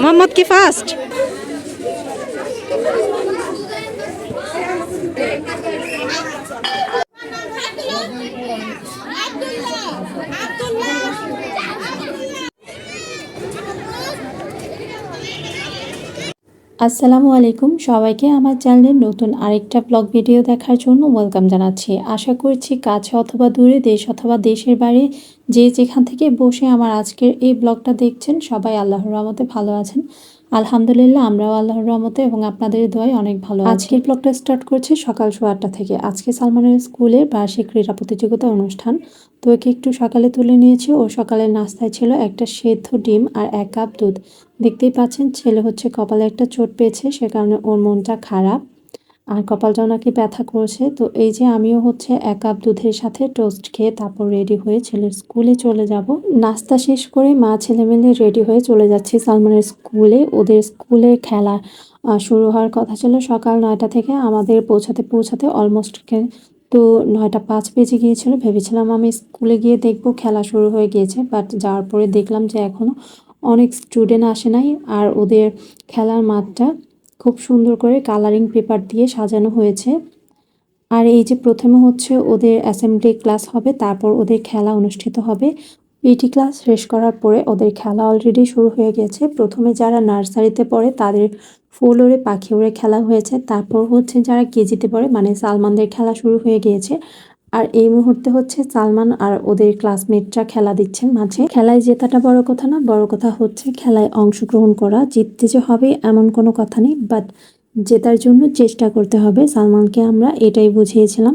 মোহাম্মদ কি ফার্স্ট আসসালামু আলাইকুম সবাইকে আমার চ্যানেলের নতুন আরেকটা ব্লগ ভিডিও দেখার জন্য ওয়েলকাম জানাচ্ছি। আশা করছি কাছে অথবা দূরে, দেশ অথবা দেশের বাইরে যে যেখান থেকে বসে আমার আজকের এই ব্লগটা দেখছেন, সবাই আল্লাহর রহমতে ভালো আছেন। আলহামদুলিল্লাহ, আমরাও আল্লাহর রহমতে এবং আপনাদের দোয়ায় অনেক ভালো আজকের ব্লগটা স্টার্ট করছি সকাল সোয়া আটটা থেকে। আজকে সালমানের স্কুলের বার্ষিক ক্রীড়া প্রতিযোগিতা অনুষ্ঠান। তো একে একটু সকালে তুলে নিয়েছি। ও সকালের নাস্তায় ছিল একটা সেদ্ধ ডিম আর এক কাপ দুধ। দেখতেই পাচ্ছেন ছেলে হচ্ছে কপালে একটা চোট পেয়েছে, সে কারণে ওর মনটা খারাপ। আর কপালটাও নাকি ব্যথা করছে। তো এই যে আমিও হচ্ছে এক কাপ দুধের সাথে টোস্ট খেয়ে তারপর রেডি হয়ে ছেলের স্কুলে চলে যাব। নাস্তা শেষ করে মা ছেলে মিলে রেডি হয়ে চলে যাচ্ছে সালমানের স্কুলে। ওদের স্কুলে খেলা শুরু হওয়ার কথা ছিল সকাল নয়টা থেকে। আমাদের পৌঁছাতে পৌঁছাতে অলমোস্ট তো নয়টা পাঁচ বেজে গিয়েছিল। ভেবেছিলাম আমি স্কুলে গিয়ে দেখব, খেলা শুরু হয়ে গিয়েছে। বাট যাওয়ার পরে দেখলাম যে এখনও অনেক স্টুডেন্ট আসে নাই আর ওদের খেলার মাঠটা খুব সুন্দর করে কালারিং পেপার দিয়ে সাজানো হয়েছে। আর এই যে প্রথমে হচ্ছে ওদের অ্যাসেম্বলি ক্লাস হবে, তারপর ওদের খেলা অনুষ্ঠিত হবে। পিটি ক্লাস শেষ করার পরে ওদের খেলা অলরেডি শুরু হয়ে গেছে। প্রথমে যারা নার্সারিতে পড়ে তাদের ফুল ওড়ে পাখি ওড়ে খেলা হয়েছে। তারপর হচ্ছে যারা কেজিতে পড়ে মানে সালমানদের খেলা শুরু হয়ে গিয়েছে। আর এই মুহূর্তে হচ্ছে সালমান আর ওদের ক্লাসমেটরা খেলা দিচ্ছেন মাঝে। খেলায় জেতাটা বড় কথা না, বড় কথা হচ্ছে খেলায় অংশগ্রহণ করা, জিততে যে হবে এমন কোনো কথা নেই বাট জেতার জন্য চেষ্টা করতে হবে। সালমানকে আমরা এটাই বুঝিয়েছিলাম।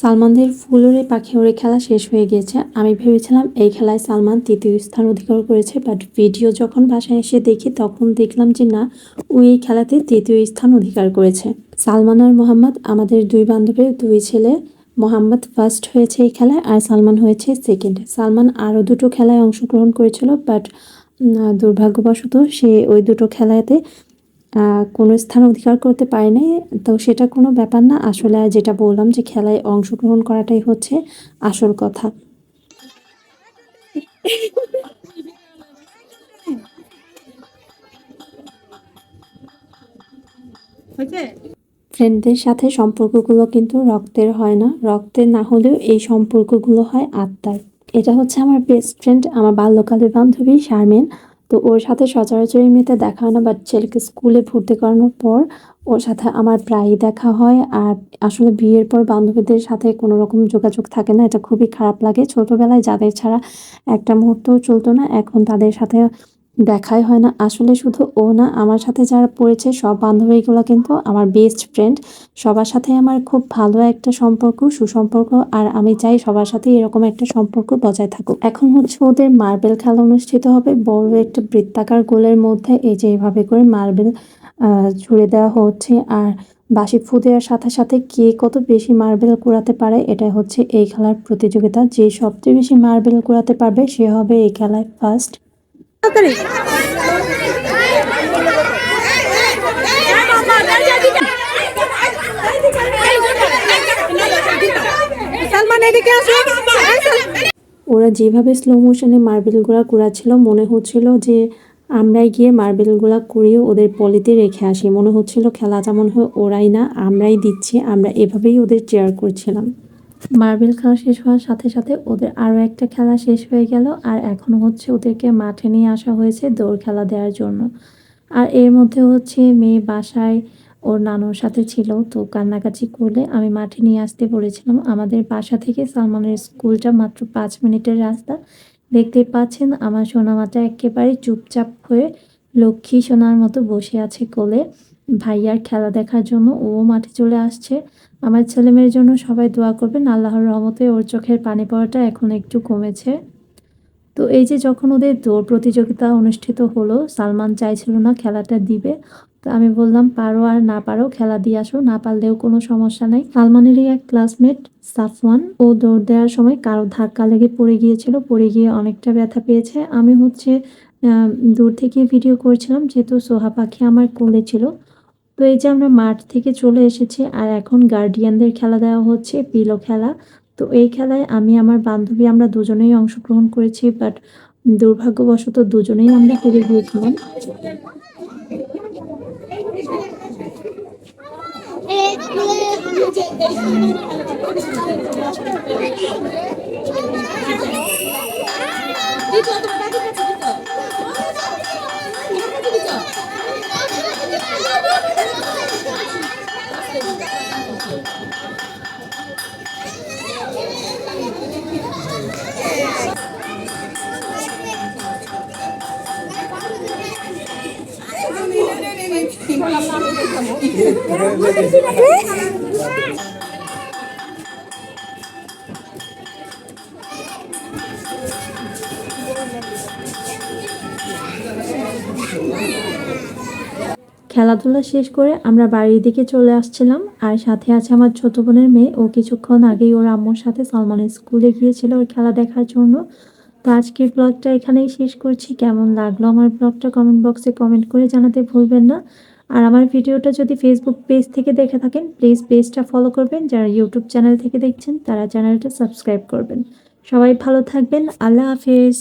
সালমানদের ফুল ওড়ে পাখি ওড়ে খেলা শেষ হয়ে গিয়েছে। আমি ভেবেছিলাম এই খেলায় সালমান তৃতীয় স্থান অধিকার করেছে বাট ভিডিও যখন বাসায় এসে দেখি, তখন দেখলাম যে না, ও এই খেলাতে তৃতীয় স্থান অধিকার করেছে। সালমান আর মোহাম্মদ, আমাদের দুই বান্ধবীর দুই ছেলে, মোহাম্মদ ফার্স্ট হয়েছে এই খেলায় আর সালমান হয়েছে সেকেন্ড সালমান আরও দুটো খেলায় অংশগ্রহণ করেছিল বাট দুর্ভাগ্যবশত সে ওই দুটো খেলাতে কোনো স্থান অধিকার করতে পারেনি তো সেটা কোনো ব্যাপার না। আসলে যেটা বললাম যে খেলায় অংশগ্রহণ করাটাই হচ্ছে আসল কথা। ফ্রেন্ডদের সাথে সম্পর্কগুলো কিন্তু রক্তের হয় না। রক্তের না হলেও এই সম্পর্কগুলো হয় আত্মার। এটা হচ্ছে আমার বেস্ট ফ্রেন্ড আমার বাল্যকালের বান্ধবী শারমিন। তো ওর সাথে সচরাচর এমনিতে দেখা হয় না বাট ছেলেকে স্কুলে ভর্তি করানোর পর ওর সাথে আমার প্রায়ই দেখা হয়। আর আসলে বিয়ের পর বান্ধবীদের সাথে কোনো রকম যোগাযোগ থাকে না, এটা খুবই খারাপ লাগে। ছোটোবেলায় যাদের ছাড়া একটা মুহূর্তও চলতো না, এখন তাদের সাথে দেখাই হয় না। আসলে শুধু ও না, আমার সাথে যারা পড়েছে সব বান্ধবীগুলো কিন্তু আমার বেস্ট ফ্রেন্ড সবার সাথে আমার খুব ভালো একটা সম্পর্ক, সুসম্পর্ক, আর আমি চাই সবার সাথে এরকম একটা সম্পর্ক বজায় থাকুক। এখন হচ্ছে ওদের মার্বেল খেলা অনুষ্ঠিত হবে। বড় একটা বৃত্তাকার গোলের মধ্যে এই যে এভাবে করে মার্বেল ছুড়ে দেওয়া হচ্ছে। আর বাসি ফু দেওয়ার সাথে সাথে কে কত বেশি মার্বেল কুড়াতে পারে এটা হচ্ছে এই খেলার প্রতিযোগিতা। যে সবচেয়ে বেশি মার্বেল কুড়াতে পারবে, সে হবে এই খেলায় ফার্স্ট ওরা যেভাবে স্লো মোশনে মার্বেলগুলা কুড়াচ্ছিল, মনে হচ্ছিল যে আমরাই গিয়ে মার্বেলগুলা কুড়িয়ে ওদের পলিতে রেখে আসি। মনে হচ্ছিল খেলাটা মনে হয় ওরাই না, আমরাই দিচ্ছি, আমরা এভাবেই ওদের চেয়ার করছিলাম। মার্বেল খেলা শেষ হওয়ার সাথে সাথে ওদের আরও একটা খেলা শেষ হয়ে গেল আর এখন হচ্ছে ওদেরকে মাঠে নিয়ে আসা হয়েছে দৌড় খেলা দেওয়ার জন্য। আর এর মধ্যে হচ্ছে মেয়ে বাসায় ওর নানুর সাথে ছিল, তো কান্নাকাটি করলে আমি মাঠে নিয়ে আসতে বলেছিলাম। আমাদের বাসা থেকে সালমানের স্কুলটা মাত্র পাঁচ মিনিটের রাস্তা। দেখতে পাচ্ছেন আমার সোনামাটা একেবারে চুপচাপ হয়ে লক্ষ্মী সোনার মতো বসে আছে কোলে। ভাইয়ার খেলা দেখার জন্য ও মাঠে চলে আসছে। আমার ছেলেমেয়ের জন্য সবাই দোয়া করবেন, আল্লাহর রহমতে ওর চোখের পানি পড়াটা এখন একটু কমেছে। তো এই যে যখন ওদের দৌড় প্রতিযোগিতা অনুষ্ঠিত হলো, সালমান চাইছিল না খেলাটা দিবে। তো আমি বললাম, পারো আর না পারো, খেলা দিয়ে আসো, না পারলেও কোনো সমস্যা নাই। সালমানেরই এক ক্লাসমেট, সাফওয়ান, ও দৌড় দেওয়ার সময় কারও ধাক্কা লেগে পড়ে গিয়েছিল, পড়ে গিয়ে অনেকটা ব্যথা পেয়েছে। আমি হচ্ছে দূর থেকে ভিডিও করছিলাম, যেহেতু সোহা পাখি আমার কোলে ছিল। তো এই যে আমরা মাঠ থেকে চলে এসেছি আর এখন গার্ডিয়ানদের খেলা দেওয়া হচ্ছে পিলো খেলা তো এই খেলায় আমি আমার বান্ধবী আমরা দুজনেই অংশগ্রহণ করেছি বাট দুর্ভাগ্যবশত দুজনেই আমরা হেরে গিয়েছিলাম খেলাধুলা শেষ করে আমরা বাড়ির দিকে চলে আসছিলাম, আর সাথে আছে আমার ছোট বোনের মেয়ে। ও কিছুক্ষণ আগেই ওর আম্মুর সাথে সালমানের স্কুলে গিয়েছিল ওর খেলা দেখার জন্য। তো আজকের ব্লগটা এখানেই শেষ করছি। কেমন লাগল আমার ব্লগটা কমেন্ট বক্সে কমেন্ট করে জানাতে ভুলবেন না। আর আমার ভিডিওটা যদি ফেসবুক পেজ থেকে দেখে থাকেন প্লিজ পেজটা ফলো করবেন। যারা ইউটিউব চ্যানেল থেকে দেখছেন, তারা চ্যানেলটা সাবস্ক্রাইব করবেন। সবাই ভালো থাকবেন। আল্লাহ হাফেজ।